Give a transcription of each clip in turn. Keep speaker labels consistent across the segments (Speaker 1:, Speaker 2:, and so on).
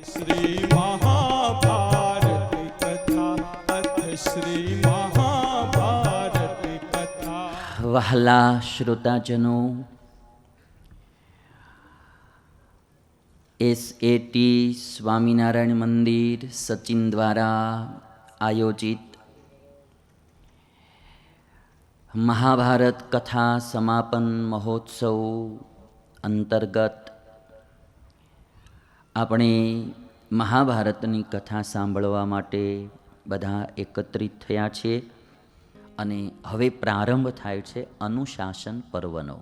Speaker 1: શ્રી મહાભારત કથા શ્રી મહાભારત કથા
Speaker 2: વહાલા શ્રોતાજનો એસએટી સ્વામિનારાયણ મંદિર સચિન દ્વારા આયોજિત મહાભારત કથા સમાપન મહોત્સવ અંતર્ગત આપણે મહાભારતની કથા સાંભળવા માટે બધા એકત્રિત થયા છીએ અને હવે પ્રારંભ થાય છે અનુશાસન પર્વનો.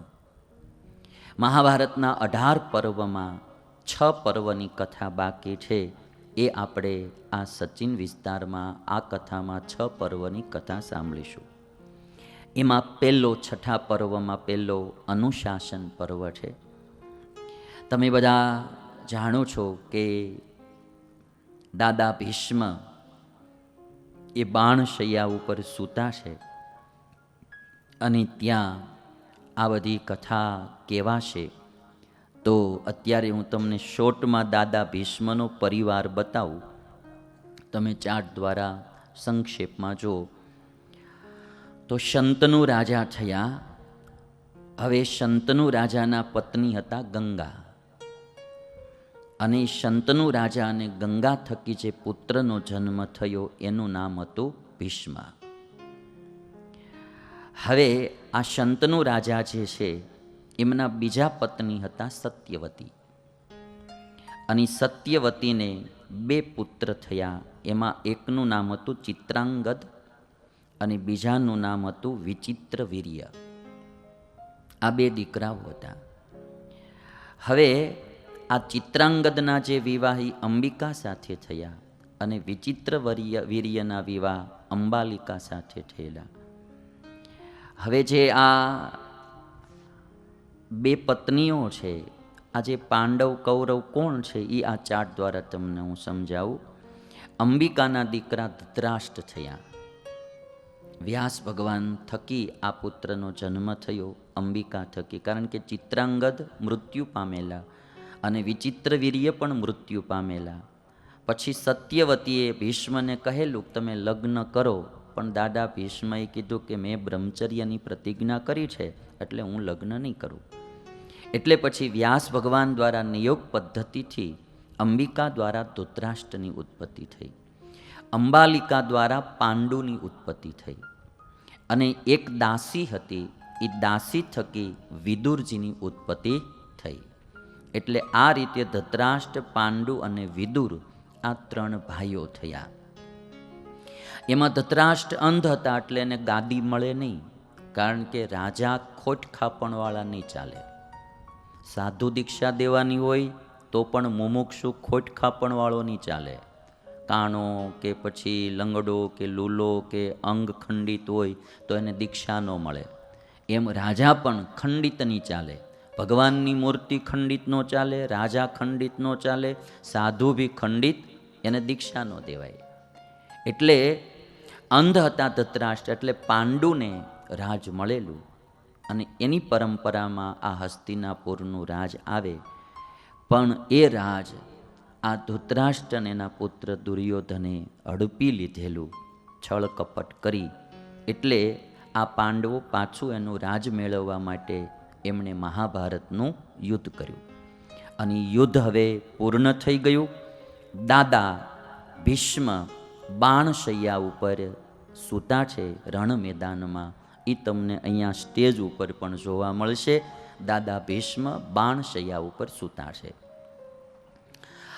Speaker 2: મહાભારતના અઢાર પર્વમાં છ પર્વની કથા બાકી છે. એ આપણે આ સચિન વિસ્તારમાં આ કથામાં છ પર્વની કથા સાંભળીશું. એમાં પહેલો છઠ્ઠા પર્વમાં પહેલો અનુશાસન પર્વ છે. તમે બધા જાણો છો કે દાદા ભીષ્મ એ બાણશૈયા ઉપર સૂતા છે અને ત્યાં આ બધી કથા કહેવાશે. તો અત્યારે હું તમને શોર્ટમાં દાદા ભીષ્મનો પરિવાર બતાવું. તમે ચાર્ટ દ્વારા સંક્ષેપમાં જો તો શંતનુ રાજા થયા. હવે શંતનુ રાજાના પત્ની હતા ગંગા. અને શંતનુ રાજા અને ગંગા થકી જે પુત્રનો જન્મ થયો એનું નામ હતું ભીષ્મ. હવે આ શંતનુ રાજા જે છે, એમના બીજા પત્ની હતા સત્યવતી. અને સત્યવતીને બે પુત્ર થયા, એમાં એકનું નામ હતું ચિત્રાંગદ અને બીજાનું નામ હતું વિચિત્ર વીર્ય આ બે દીકરાઓ હતા. હવે આ ચિત્રાંગદના જે વિવાહ અંબિકા સાથે થયા અને વિચિત્ર વર્ય વીર્યના વિવાહ અંબાલિકા સાથે થયેલા. હવે જે આ બે પત્નીઓ છે, આ જે પાંડવ કૌરવ કોણ છે એ આ ચાર્ટ દ્વારા તમને હું સમજાવું. અંબિકાના દીકરા ધૃતરાષ્ટ્ર થયા. વ્યાસ ભગવાન થકી આ પુત્રનો જન્મ થયો, અંબિકા થકી. કારણ કે ચિત્રાંગદ મૃત્યુ પામેલા. અને વિચિત્ર વીર્ય પણ મૃત્યુ પામેલા. પછી સત્યવતીએ ભીષ્મને કહેલું, તમે લગ્ન કરો. પણ દાદા ભીષ્મએ કીધું કે, મેં બ્રહ્મચર્યની પ્રતિજ્ઞા કરી છે, એટલે હું લગ્ન નહીં કરું. એટલે પછી વ્યાસ ભગવાન દ્વારા નિયોગ પદ્ધતિથી અંબિકા દ્વારા ધૃતરાષ્ટ્રની ઉત્પત્તિ થઈ. અંબાલિકા દ્વારા પાંડુની ઉત્પત્તિ થઈ. અને એક દાસી હતી એ દાસી થકી વિદુરજીની ઉત્પત્તિ થઈ. એટલે આ રીતે ધતરાષ્ટ્ર પાંડુ અને વિદુર આ ત્રણ ભાઈઓ થયા. એમાં ધતરાષ્ટ્ર અંધ હતા એટલે એને ગાદી મળે નહીં, કારણ કે રાજા ખોટ ખાપણવાળા નહીં ચાલે. સાધુ દીક્ષા દેવાની હોય તો પણ મુમુક્ષુ ખોટ ખાપણવાળો નહીં ચાલે. કાણો કે પછી લંગડો કે લૂલો કે અંગ ખંડિત હોય તો એને દીક્ષા ન મળે. એમ રાજા પણ ખંડિત નહીં ચાલે. ભગવાનની મૂર્તિ ખંડિત ન ચાલે, રાજા ખંડિત ન ચાલે, સાધુ બી ખંડિત, એને દીક્ષા ન દેવાય. એટલે અંધ હતા ધૃતરાષ્ટ્ર એટલે પાંડુને રાજ મળેલું અને એની પરંપરામાં આ હસ્તિનાપુરનું રાજ આવે. પણ એ રાજ આ ધૃતરાષ્ટ્રને એના પુત્ર દુર્યોધને હડપી લીધેલું, છળ કપટ કરી. એટલે આ પાંડવો પાછું એનું રાજ મેળવવા માટે એમણે મહાભારતનું યુદ્ધ કર્યું. અને યુદ્ધ હવે પૂર્ણ થઈ ગયું. દાદા ભીષ્મ બાણશૈયા ઉપર સૂતા છે, રણ મેદાનમાં. એ તમને અહીંયા સ્ટેજ ઉપર પણ જોવા મળશે. દાદા ભીષ્મ બાણશૈયા ઉપર સૂતા છે.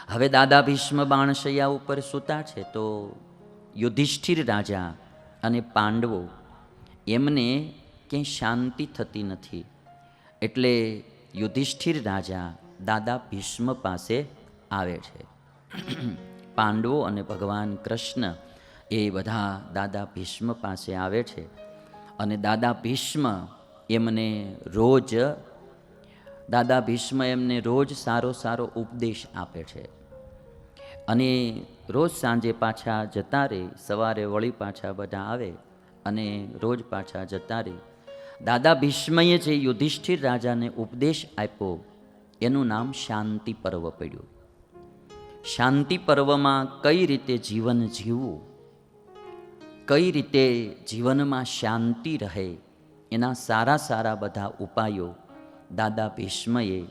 Speaker 2: હવે દાદા ભીષ્મ બાણશૈયા ઉપર સૂતા છે તો યુધિષ્ઠિર રાજા અને પાંડવો એમને ક્યાંય શાંતિ થતી નથી. એટલે યુધિષ્ઠિર રાજા દાદા ભીષ્મ પાસે આવે છે. પાંડવો અને ભગવાન કૃષ્ણ એ બધા દાદા ભીષ્મ પાસે આવે છે. અને દાદા ભીષ્મ એમને રોજ, દાદા ભીષ્મ એમને રોજ સારો સારો ઉપદેશ આપે છે. અને રોજ સાંજે પાછા જતા રહે સવારે વળી પાછા બધા આવે અને રોજ પાછા જતા રહે દાદા ભીષ્મએ જે યુધિષ્ઠિર રાજાને ઉપદેશ આપ્યો, એનું નામ શાંતિ પર્વ પડ્યું. શાંતિ પર્વમાં કઈ રીતે જીવન જીવવું, કઈ રીતે જીવનમાં શાંતિ રહે, એના સારા સારા બધા ઉપાયો દાદા ભીષ્મએ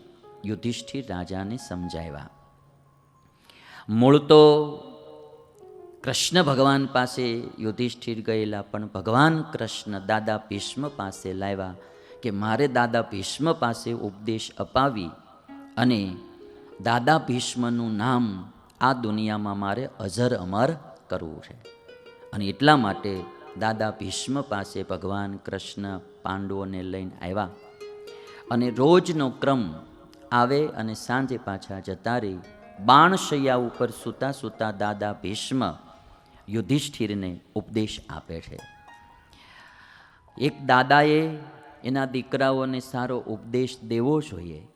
Speaker 2: યુધિષ્ઠિર રાજાને સમજાવ્યા. મૂળ તો કૃષ્ણ ભગવાન પાસે યુધિષ્ઠિર ગયેલા, પણ ભગવાન કૃષ્ણ દાદા ભીષ્મ પાસે લાવ્યા કે મારે દાદા ભીષ્મ પાસે ઉપદેશ અપાવી અને દાદા ભીષ્મનું નામ આ દુનિયામાં મારે અજર અમર કરવું છે. અને એટલા માટે દાદા ભીષ્મ પાસે ભગવાન કૃષ્ણ પાંડવોને લઈને આવ્યા. અને રોજનો ક્રમ આવે અને સાંજે પાછા જતા રહી. બાણશૈયા ઉપર સૂતા સૂતા દાદા ભીષ્મ યુધિષ્ઠિરને ઉપદેશ આપે છે. એક દાદાએ એના દીકરાઓને સારો ઉપદેશ દેવો જોઈએ.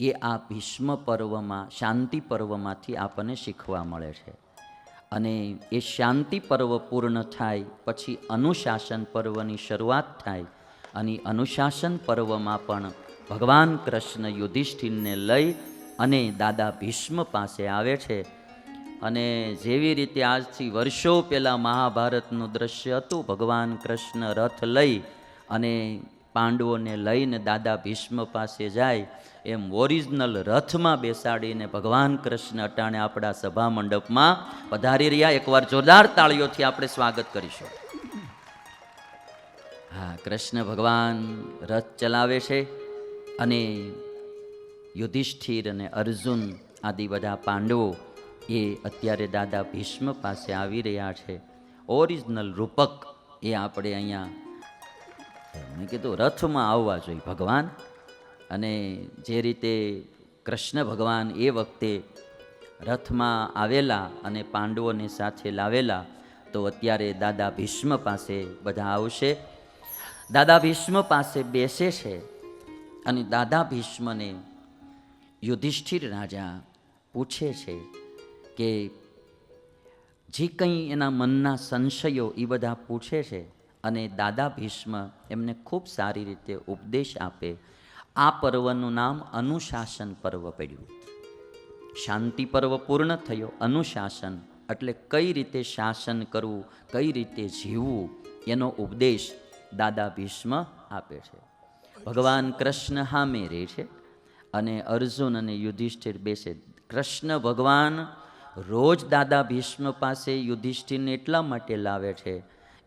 Speaker 2: એ આ ભીષ્મ પર્વમાં, શાંતિ પર્વમાંથી આપણને શીખવા મળે છે. અને એ શાંતિ પર્વ પૂર્ણ થાય, પછી અનુશાસન પર્વની શરૂઆત થાય અને અનુશાસન પર્વમાં પણ ભગવાન કૃષ્ણ યુધિષ્ઠિરને લઈ અને દાદા ભીષ્મ પાસે આવે છે. અને જેવી રીતે આજથી વર્ષો પહેલાં મહાભારતનું દ્રશ્ય હતું, ભગવાન કૃષ્ણ રથ લઈ અને પાંડવોને લઈને દાદા ભીષ્મ પાસે જાય, એમ ઓરિજિનલ રથમાં બેસાડીને ભગવાન કૃષ્ણ અટાણે આપણા સભા મંડપમાં પધારી રહ્યા. એકવાર જોરદાર તાળીઓથી આપણે સ્વાગત કરીશું. હા, કૃષ્ણ ભગવાન રથ ચલાવે છે અને યુધિષ્ઠિર અને અર્જુન આદિ બધા પાંડવો એ અત્યારે દાદા ભીષ્મ પાસે આવી રહ્યા છે. ઓરિજિનલ રૂપક એ આપણે અહીંયા મેં કીધું, રથમાં આવવા જોઈએ ભગવાન. અને જે રીતે કૃષ્ણ ભગવાન એ વખતે રથમાં આવેલા અને પાંડવોને સાથે લાવેલા, તો અત્યારે દાદા ભીષ્મ પાસે બધા આવશે. દાદા ભીષ્મ પાસે બેસે છે અને દાદા ભીષ્મને યુધિષ્ઠિર રાજા પૂછે છે કે જે કંઈ એના મનના સંશયો એ બધા પૂછે છે અને દાદા ભીષ્મ એમને ખૂબ સારી રીતે ઉપદેશ આપે, આ પર્વનું નામ અનુશાસન પર્વ પડ્યું. શાંતિ પર્વ પૂર્ણ થયો, અનુશાસન, એટલે કઈ રીતે શાસન કરવું, કઈ રીતે જીવવું, એનો ઉપદેશ દાદા ભીષ્મ આપે છે. ભગવાન કૃષ્ણ હામે રહે છે અને અર્જુન અને યુધિષ્ઠિર બેસે, કૃષ્ણ ભગવાન રોજ દાદા ભીષ્મ પાસે યુધિષ્ઠિરને એટલા માટે લાવે છે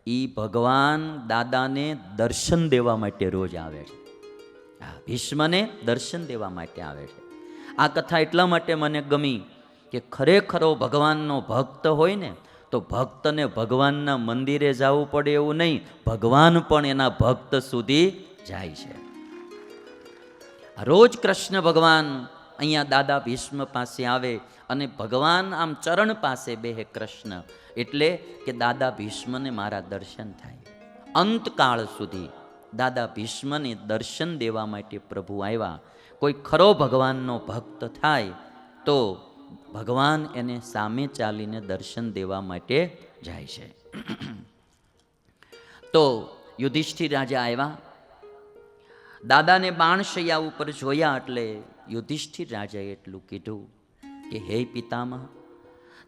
Speaker 2: એ ભગવાન દાદાને દર્શન દેવા માટે રોજ આવે છે. આ ભીષ્મને દર્શન દેવા માટે આવે છે. આ કથા એટલા માટે મને ગમી કે ખરેખરો ભગવાનનો ભક્ત હોય ને, તો ભક્તને ભગવાનના મંદિરે જવું પડે એવું નહીં, ભગવાન પણ એના ભક્ત સુધી જાય છે. રોજ કૃષ્ણ ભગવાન અહીંયા દાદા ભીષ્મ પાસે આવે અને ભગવાન આમ ચરણ પાસે બેહે કૃષ્ણ, એટલે કે દાદા ભીષ્મને મારા દર્શન થાય. અંતકાળ સુધી દાદા ભીષ્મને દર્શન દેવા માટે પ્રભુ આવ્યા. કોઈ ખરો ભગવાનનો ભક્ત થાય તો ભગવાન એને સામે ચાલીને દર્શન દેવા માટે જાય છે. તો યુધિષ્ઠિર રાજા આવ્યા. દાદાને બાણશૈયા ઉપર જોયા એટલે યુધિષ્ઠિર રાજાએ એટલું કીધું કે, હે પિતામહ,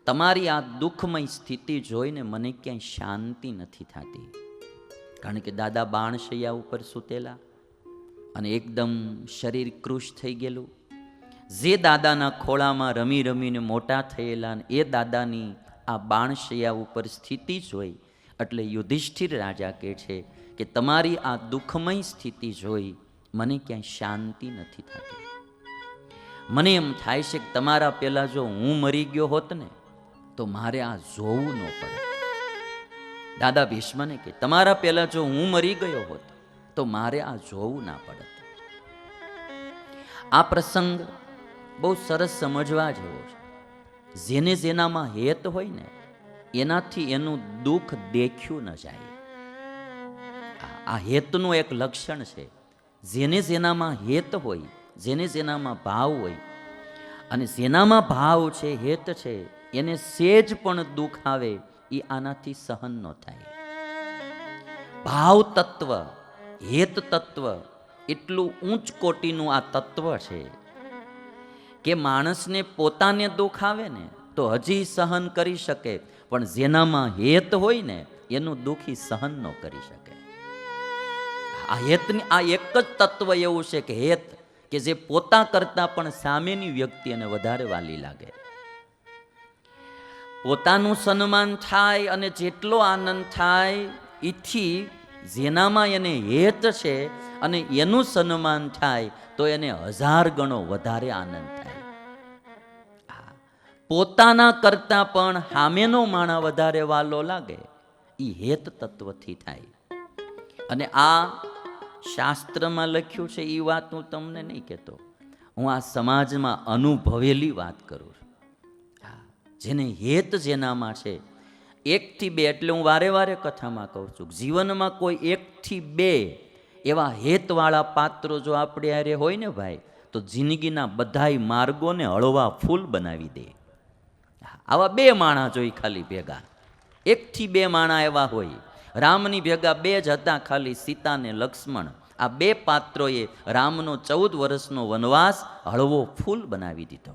Speaker 2: તમારી આ દુઃખમય સ્થિતિ જોઈને મને ક્યાંય શાંતિ નથી થતી. કારણ કે દાદા બાણશૈયા ઉપર સૂતેલા અને એકદમ શરીર કૃશ થઈ ગયેલું. જે દાદાના ખોળામાં રમી રમીને મોટા થયેલા એ દાદાની આ બાણશૈયા ઉપર સ્થિતિ જોઈ એટલે યુધિષ્ઠિર રાજા કહે છે કે, તમારી આ દુઃખમય સ્થિતિ જોઈ મને ક્યાંય શાંતિ નથી થતી. મને એમ થાય છે કે તમારા પહેલાં જો હું મરી ગયો હોત ને, તો મારે આ જોવું ન પડે. દાદા ભીષ્મને કે તમારા પહેલાં જો હું મરી ગયો હોત, તો મારે આ જોવું ના પડત. આ પ્રસંગ બહુ સરસ સમજવા જેવો છે. જેને જેનામાં હેત હોય ને, એનાથી એનું દુઃખ દેખ્યું ન જાય. આ- હેતનું એક લક્ષણ છે. જેને જેનામાં હેત હોય જેને જેનામાં ભાવ હોય અને જેનામાં ભાવ છે, હેત છે, એને સેજ પણ દુઃખ આવે, એ આનાથી સહન ન થાય. ભાવ તત્વ, હેત તત્વ, એટલું ઊંચ કોટીનું આ તત્વ છે કે માણસને પોતાને દુઃખ આવે ને, તો હજી સહન કરી શકે, પણ જેનામાં હેત હોય ને, એનું દુઃખી સહન ન કરી શકે. આ હેતની, આ એક જ તત્વ એવું છે કે હેત કે જે પોતા કરતાં પણ સામેની વ્યક્તિ એને વધારે વાલી લાગે. પોતાનું સન્માન થાય અને જેટલો આનંદ થાય એથી જેનામાં એને હેત છે અને એનું સન્માન થાય, તો એને હજાર ગણો વધારે આનંદ થાય. પોતાના કરતાં પણ સામેનો માણા વધારે વાલો લાગે એ હેત તત્વથી થાય. અને આ શાસ્ત્રમાં લખ્યું છે એ વાત હું તમને નહીં કહેતો. હું આ સમાજમાં અનુભવેલી વાત કરું છું. જેને હેત જેનામાં છે, એકથી બે, એટલે હું વારે વારે કથામાં કહું છું, જીવનમાં કોઈ એકથી બે એવા હેતવાળા પાત્રો જો આપણે અરે હોય ને ભાઈ, તો જિંદગીના બધાય માર્ગોને હળવા ફૂલ બનાવી દે. આવા બે માણા જોઈ ખાલી ભેગા. એકથી બે માણા એવા હોય રામની ભેગા બે જ હતા ખાલી સીતા ને લક્ષ્મણ. આ બે પાત્રોએ રામનો ચૌદ વર્ષનો વનવાસ હળવો ફૂલ બનાવી દીધો.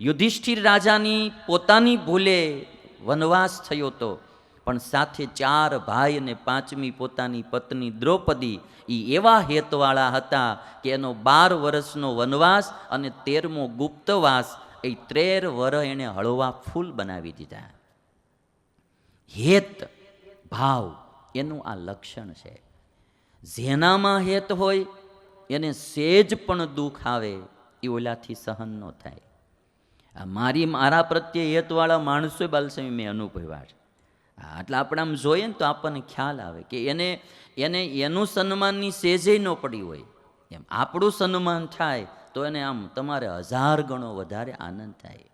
Speaker 2: યુધિષ્ઠિર રાજાની પોતાની ભૂલે વનવાસ થયો તો, પણ સાથે ચાર ભાઈ અને પાંચમી પોતાની પત્ની દ્રૌપદી એ એવા હેતવાળા હતા કે એનો બાર વર્ષનો વનવાસ અને તેરમો ગુપ્તવાસ એ ત્રેર વર એણે હળવા ફૂલ બનાવી દીધા. હેત ભાવ, એનું આ લક્ષણ છે. જેનામાં હેત હોય, એને સેજ પણ દુઃખ આવે, એ ઓલાથી સહન ન થાય. આ મારી, મારા પ્રત્યે હેતવાળા માણસો બાલસ્વામી મેં અનુભવ્યા છે. હા એટલે આપણે આમ જોઈએ ને તો આપણને ખ્યાલ આવે કે એને એને, એનું સન્માનની સેજે ન પડી હોય. એમ આપણું સન્માન થાય, તો એને આમ તમારે હજાર ગણો વધારે આનંદ થાય.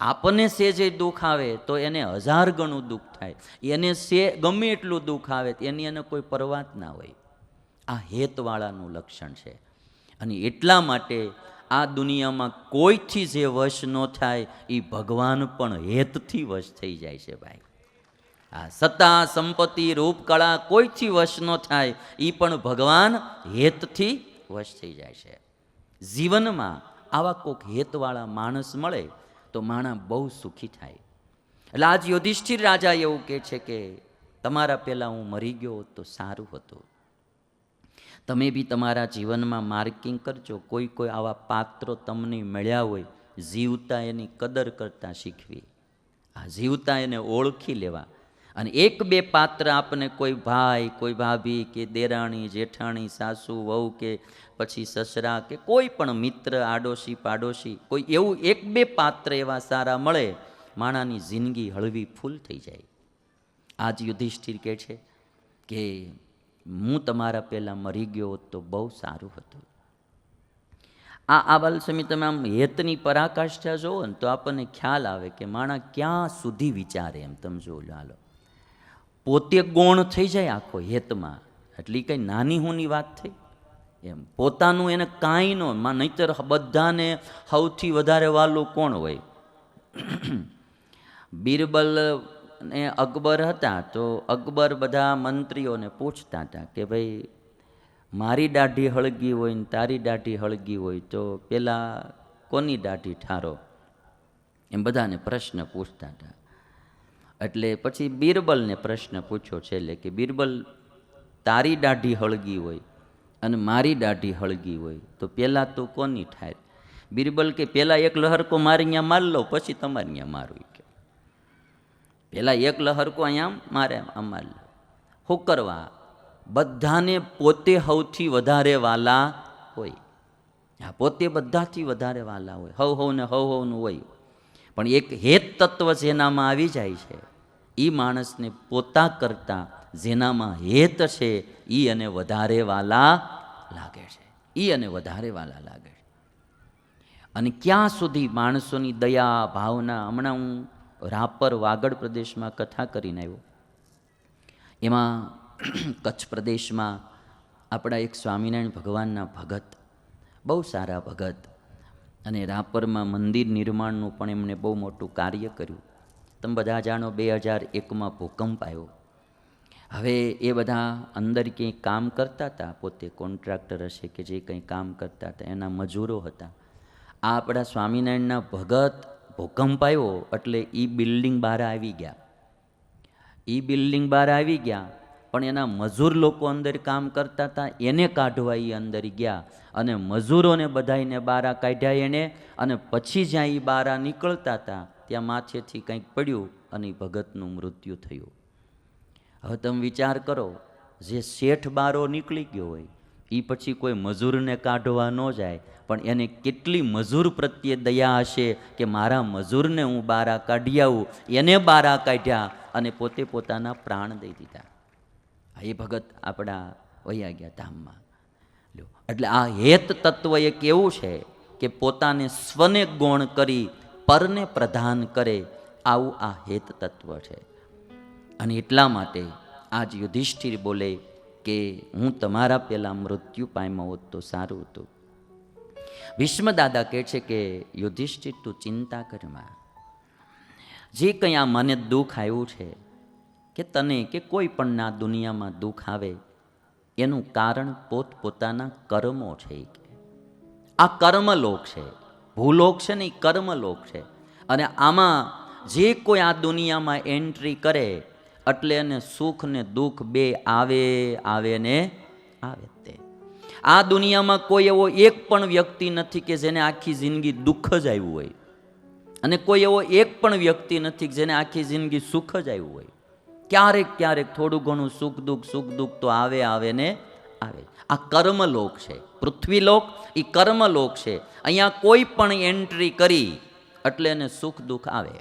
Speaker 2: આપણને સેજે દુઃખ આવે તો એને હજાર ગણું દુઃખ થાય. એને સે ગમે એટલું દુઃખ આવે એની એને કોઈ પરવા જ ના હોય. આ હેતવાળાનું લક્ષણ છે. અને એટલા માટે આ દુનિયામાં કોઈથી જે વશ ન થાય એ ભગવાન પણ હેતથી વશ થઈ જાય છે ભાઈ. આ સત્તા, સંપત્તિ, રૂપ, કળા કોઈથી વશ ન થાય એ પણ ભગવાન હેતથી વશ થઈ જાય છે. જીવનમાં આવા કોઈક હેતવાળા માણસ મળે તો માણસ બહુ સુખી થાય. એટલે આજ યુધિષ્ઠિર રાજા એવું કહે છે કે, તમારા પહેલાં હું મરી ગયો તો સારું હતું. તમે બી તમારા જીવનમાં માર્કિંગ કરજો. કોઈ કોઈ આવા પાત્રો તમને મળ્યા હોય, જીવતા એની કદર કરતાં શીખવી. આ જીવતા એને ઓળખી લેવા. અને એક બે પાત્ર આપને કોઈ ભાઈ, કોઈ ભાભી કે દેરાણી, જેઠાણી, સાસુ, વહુ કે પછી સસરા કે કોઈ પણ મિત્ર, આડોશી, પાડોશી, કોઈ એવું એક બે પાત્ર એવા સારા મળે, માણાની જિંદગી હળવી ફૂલ થઈ જાય. આજ યુધિષ્ઠિર કહે છે કે હું તમારા પહેલાં મરી ગયો હોત તો બહુ સારું હતું. આ આ બાલસમી તમે આમ હેતની પરાકાષ્ઠા જુઓ ને તો આપણને ખ્યાલ આવે કે માણા ક્યાં સુધી વિચારે એમ તમે જો હાલો. પોતે ગૌણ થઈ જાય આખો હેતમાં. એટલે કંઈ નાની હુંની વાત થઈ? એમ. પોતાનું એને કાંઈ નો માં નહીતર બધાને સૌથી વધારે વાલું કોણ હોય? બિરબલ ને અકબર હતા તો અકબર બધા મંત્રીઓને પૂછતા હતા કે ભાઈ, મારી દાઢી હળગી હોય ને તારી દાઢી હળગી હોય તો પેલા કોની દાઢી ઠારો? એમ બધાને પ્રશ્ન પૂછતા હતા. એટલે પછી બિરબલને પ્રશ્ન પૂછ્યો છેલ્લે કે, બિરબલ, તારી દાઢી હળગી હોય અને મારી દાઢી હળગી હોય, તો પહેલાં તું કોની ઠાર? બિરબલ કે, પહેલાં એક લહરકો મારી અહીંયા માર લો પછી તમારે અહીંયા મારું કે. પહેલાં એક લહરકો અહીંયા મારે આમ માર લો. શું કરવા? બધાને પોતે સૌથી વધારે વાલા હોય. હા, પોતે બધાથી વધારે વાલા હોય, હવ હવ ને હવ હવનું હોય. પણ એક હેત તત્વ જેનામાં આવી જાય છે. એ માણસને પોતા કરતાં જેનામાં હેત છે એ અને વધારે વાલા લાગે છે. એ અને વધારે વાલા લાગે છે. અને ક્યાં સુધી માણસોની દયા, ભાવના, હમણાં હું રાપર વાગડ પ્રદેશમાં કથા કરીને આવ્યો. એમાં કચ્છ પ્રદેશમાં આપણા એક સ્વામિનારાયણ ભગવાનના ભગત, બહુ સારા ભગત, અને રાપરમાં મંદિર નિર્માણનું પણ એમણે બહુ મોટું કાર્ય કર્યું. તમે બધા જાણો બે હજાર એકમાં ભૂકંપ આવ્યો. હવે એ બધા અંદર ક્યાંય કામ કરતા હતા? પોતે કોન્ટ્રાક્ટર હશે કે જે કંઈ કામ કરતા હતા, એના મજૂરો હતા. આ આપણા સ્વામિનારાયણના ભગત ભૂકંપ આવ્યો એટલે એ બિલ્ડિંગ બહાર આવી ગયા. એ બિલ્ડિંગ બહાર આવી ગયા, પણ એના મજૂર લોકો અંદર કામ કરતા હતા, એને કાઢવા એ અંદર ગયા અને મજૂરોને બધાઈને બારા કાઢ્યા એણે અને પછી જ્યાં એ બારા નીકળતા હતા ત્યાં માથેથી કંઈક પડ્યું અને ભગતનું મૃત્યુ થયું. હવે તમે વિચાર કરો, જે શેઠ બારો નીકળી ગયો હોય એ પછી કોઈ મજૂરને કાઢવા ન જાય, પણ એને કેટલી મજૂર પ્રત્યે દયા હશે કે મારા મજૂરને હું બારા કાઢી આવું, એને બારા કાઢ્યા અને પોતે પોતાના પ્રાણ દઈ દીધા. એ ભગત આપણા વૈયા ગયા ધામમાં. એટલે આ હેત તત્વ એક એવું છે કે પોતાને સ્વને ગૌણ કરી પરને પ્રધાન કરે આવું આ હેત તત્વ છે. અને એટલા માટે આજ યુધિષ્ઠિર બોલે કે હું તમારા પહેલાં મૃત્યુ પામ્યો હોત તો સારું હતું. ભીષ્મ દાદા કહે છે કે, યુધિષ્ઠિર, તું ચિંતા કરમાં જે કંઈ આ મને દુઃખ આવ્યું છે, કે તને, કે કોઈ પણ ના દુનિયામાં દુઃખ આવે, એનું કારણ પોતપોતાના કર્મો છે. આ કર્મલોક છે. ભૂલોક છે ને એ કર્મલોક છે. અને આમાં જે કોઈ આ દુનિયામાં એન્ટ્રી કરે, એટલે એને સુખ ને દુઃખ બે આવે આવે ને આવે તે. આ દુનિયામાં કોઈ એવો એક પણ વ્યક્તિ નથી કે જેને આખી જિંદગી દુઃખ જ આવ્યું હોય. અને કોઈ એવો એક પણ વ્યક્તિ નથી કે જેને આખી જિંદગી સુખ જ આવ્યું હોય. ક્યારેક ક્યારેક થોડું ઘણું સુખ દુઃખ સુખ દુઃખ તો આવે આવે ને આવે. આ કર્મલોક છે. પૃથ્વીલોક એ કર્મલોક છે. અહીંયા કોઈ પણ એન્ટ્રી કરી, એટલે એને સુખ દુઃખ આવે.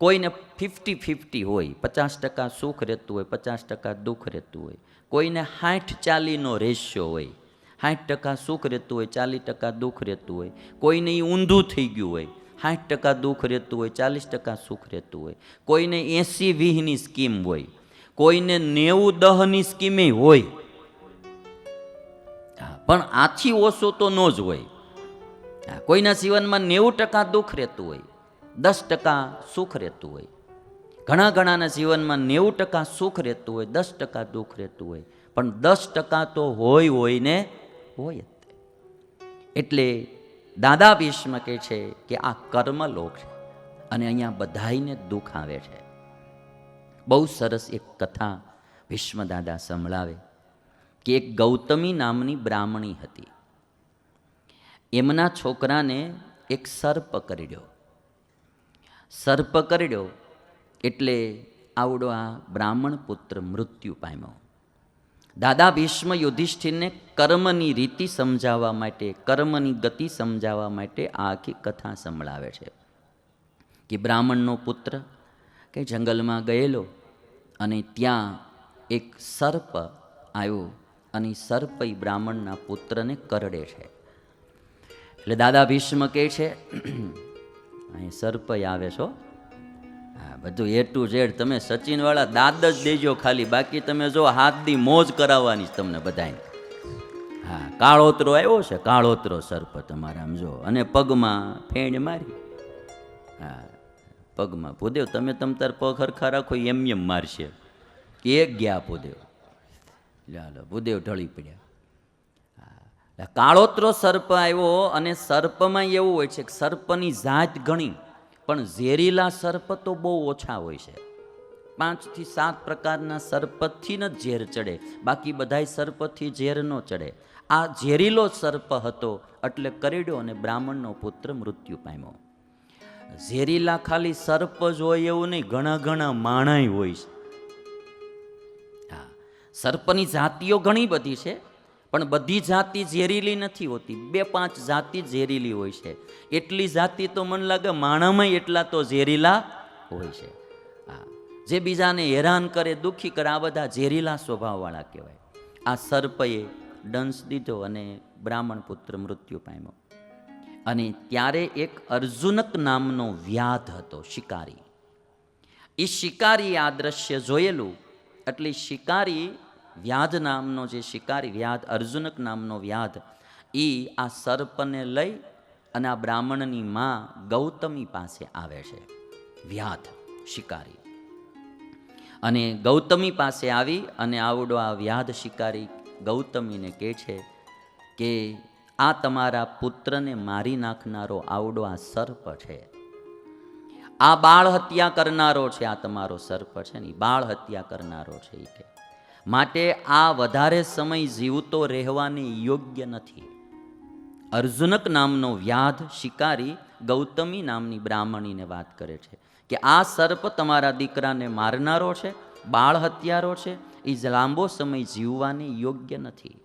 Speaker 2: કોઈને ફિફ્ટી ફિફ્ટી હોય, પચાસ ટકા સુખ રહેતું હોય, પચાસ ટકા દુઃખ રહેતું હોય. કોઈને સાઠ ચાલીનો રેશિયો હોય સાઠ ટકા સુખ રહેતું હોય, ચાલીસ ટકા દુઃખ રહેતું હોય. કોઈને એ ઊંધું થઈ ગયું હોય સાઠ ટકા દુઃખ રહેતું હોય, ચાલીસ ટકા સુખ રહેતું હોય. કોઈને એંસી વીહની સ્કીમ હોય, કોઈને નેવું દહની સ્કીમે હોય પણ આથી ઓછો તો ન જ હોય. કોઈના જીવનમાં નેવું ટકા દુઃખ રહેતું હોય, દસ ટકા સુખ રહેતું હોય. ઘણા ઘણાના જીવનમાં નેવું ટકા સુખ રહેતું હોય, દસ ટકા દુઃખ રહેતું હોય. પણ દસ ટકા તો હોય હોય ને હોય જ. એટલે દાદા ભીષ્મ કહે છે કે આ કર્મલોક છે અને અહીંયા બધાઈને દુઃખ આવે છે. બહુ સરસ એક કથા ભીષ્મ દાદા સંભળાવે. કે એક ગૌતમી નામની બ્રાહ્મણી હતી. એમના છોકરાને એક સર્પ કરડ્યો. સર્પ કરડ્યો એટલે આવડો આ બ્રાહ્મણ પુત્ર મૃત્યુ પામ્યો. દાદા ભીષ્મ યુધિષ્ઠિરને કર્મની રીતિ સમજાવવા માટે, કર્મની ગતિ સમજાવવા માટે આ આખી કથા સંભળાવે છે. કે બ્રાહ્મણનો પુત્ર કે જંગલમાં ગયેલો અને ત્યાં એક સર્પ આવ્યો અને સર્પઈ બ્રાહ્મણના પુત્રને કરડે છે. એટલે દાદા ભીષ્મ કહે છે, અહીં સર્પ આવે છો? હા બધું એ ટુ ઝેડ તમે સચિનવાળા દાદ જ દેજો ખાલી, બાકી તમે જો હાથ દી મોજ કરાવવાની તમને બધાને હા, કાળોતરો આવ્યો છે, કાળોતરો સર્પ તમારે, આમ જો, અને પગમાં ફેણ મારી. હા, પગમાં ભૂદેવ, તમે તમ તાર પગ હરખા રાખો, એમ એમ મારશે. એક ગયા ભૂદેવ. ચાલો ભૂદેવ ઢળી પડ્યા. કાળોતરો સર્પ આવ્યો અને સર્પમાં એવું હોય છે કે સર્પની જાત ઘણી પણ ઝેરીલા સર્પ તો બહુ ઓછા હોય છે. પાંચથી સાત પ્રકારના સર્પથી જ ઝેર ચડે, બાકી બધાય સર્પથી ઝેર ન ચડે. આ ઝેરીલો સર્પ હતો, એટલે કરડ્યો અને બ્રાહ્મણનો પુત્ર મૃત્યુ પામ્યો. ઝેરીલા ખાલી સર્પ જ હોય એવું નહીં, ઘણા ઘણા માણાય હોય છે. સર્પની જાતિઓ ઘણી બધી છે, પણ બધી જાતિ ઝેરીલી નથી હોતી. બે પાંચ જાતિ ઝેરીલી હોય છે. એટલી જાતિ તો મને લાગે માણામાં એટલા તો ઝેરીલા હોય છે. હા. જે બીજાને હેરાન કરે, દુઃખી કરે, આ બધા ઝેરીલા સ્વભાવવાળા કહેવાય. આ સર્પએ દંશ દીધો અને બ્રાહ્મણ પુત્ર મૃત્યુ પામ્યો. અને ત્યારે એક અર્જુનક નામનો વ્યાધ હતો, શિકારી. એ શિકારી આ દ્રશ્ય જોયેલું. એટલે શિકારી વ્યાધ નામનો જે શિકારી, વ્યાધ અર્જુનક નામનો વ્યાધ એ આ સર્પને લઈ અને આ બ્રાહ્મણની માં ગૌતમી પાસે આવે છે. વ્યાધ શિકારી. અને ગૌતમી પાસે આવી અને આવડો આ વ્યાધ શિકારી ગૌતમીને કહે છે કે, આ તમારા પુત્રને મારી નાખનારો આવડો આ સર્પ છે. આ બાળ હત્યા કરનારો છે, આ તમારો સર્પ છે ને બાળ હત્યા કરનારો છે એ કે. માટે આ વધારે સમય જીવતો રહેવાની યોગ્ય નથી. અર્જુનક નામનો વ્યાધ શિકારી ગૌતમી નામની બ્રાહ્મણીને વાત કરે છે કે આ સર્પ તમારા દીકરાને મારનારો છે, બાળ હત્યારો છે એ લાંબો સમય જીવવાની યોગ્ય નથી.